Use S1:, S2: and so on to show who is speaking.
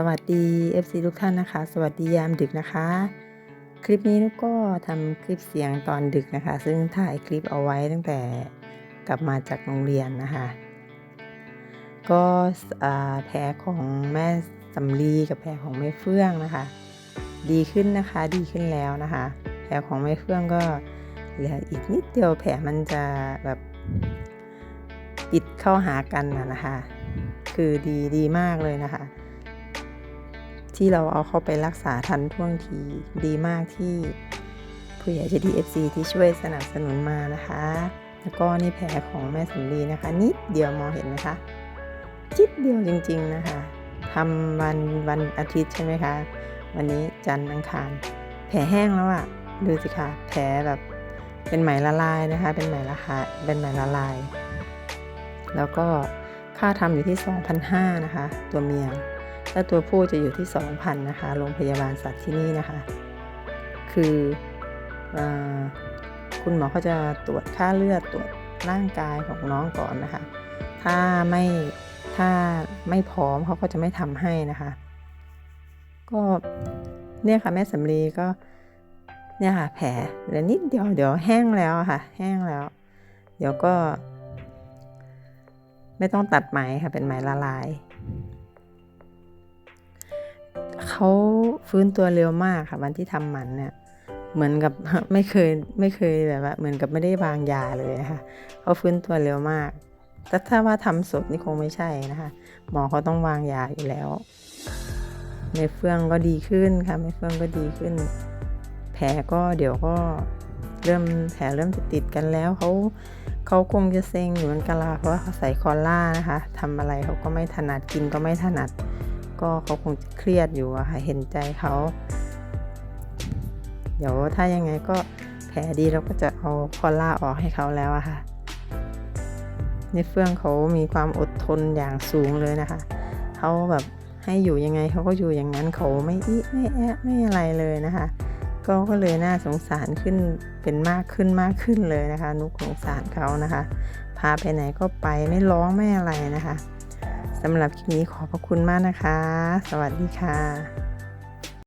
S1: สวัสดี FC ทุกท่านนะคะ สวัสดียามดึกนะคะ คลิปนี้นุกก็ทำคลิปเสียงตอนดึกนะคะ ซึ่งถ่ายคลิปเอาไว้ตั้งแต่กลับมาจากโรงเรียนนะคะ ก็แผลของแม่สำลีกับแผลของแม่เฟื่องนะคะ ดีขึ้นนะคะดีขึ้นแล้วนะคะ แผลของแม่เฟื่องก็เหลืออีกนิดเดียวแผลมันจะแบบปิดเข้าหากันนะคะ คือดีดีมากเลยนะคะ ที่เราเอาเข้าไปรักษาทันท่วงทีดีมากที่ผู้ใหญ่ใจดี FC ที่ช่วยสนับสนุนมานะคะ แล้วก็นี่แผลของแม่สำลีนะคะ นิดเดียวมองเห็นไหมคะจิดเดียวจริง ๆนะคะทำวันวันอาทิตย์ใช่ไหมคะ วันนี้จันทร์อังคาร แผลแห้งแล้วอะ่ะ ดูสิคะแผลแบบเป็นไหมละลายนะคะ เป็นไหมละคะเป็นไหมละลาย แล้วก็ค่าทำอยู่ที่ 2,500นะคะ ตัวเมีย ถ้าตัวผู้จะอยู่ที่ 2,000นะคะโรงพยาบาลสัตว์ที่นี่นะคะ คืออคุณหมอเขาจะตรวจค่าเลือดตรวจร่างกายของน้องก่อนนะคะ ถ้าไม่ถ้าไม่พร้อมเขาก็จะไม่ทำให้นะคะ ก็เนี่ยค่ะแม่สำลีก็เนี่ยค่ะแผลเหลือนิดเดียวเดี๋ยวแห้งแล้วค่ะ แห้งแล้ว เดี๋ยวก็ ไม่ต้องตัดไหมค่ะเป็นไหมละลาย เขาฟื้นตัวเร็วมากค่ะ วันที่ทำหมันเนี่ย เหมือนกับไม่เคยไม่เคยแบบว่าเหมือนกับไม่ได้วางยาเลยนะคะเขาฟื้นตัวเร็วมาก แต่ถ้าว่าทำสดนี่คงไม่ใช่นะคะ หมอเขาต้องวางยาอยู่แล้วเมเฟื่องก็ดีขึ้นค่ะเมเฟื่องก็ดีขึ้น แผลก็เดี๋ยวก็เริ่มแผลเริ่มจะติดกันแล้วเขาเขาคงจะเซ็งอยู่เหมือนกันละเพราะว่าเขาใส่คอล่านะคะทำอะไรเขาก็ไม่ถนัดกินก็ไม่ถนัด ก็เขาคงจะเครียดอยู่อะค่ะเห็นใจเขาเดี๋ยวถ้ายังไงก็แผลดีเราก็จะเอาคอล่าออกให้เขาแล้วอะค่ะในเฟื่องเขามีความอดทนอย่างสูงเลยนะคะเขาแบบให้อยู่ยังไงเขาก็อยู่อย่างนั้นเขาไม่อิไม่แอะไม่อะไรเลยนะคะ ก็ก็เลยน่าสงสารขึ้นเป็นมากขึ้นมากขึ้นเลยนะคะ นุกสงสารเขานะคะ พาไปไหนก็ไปไม่ร้องไม่อะไรนะคะ สำหรับคลิปนี้ขอบพระคุณมากนะคะ สวัสดีค่ะ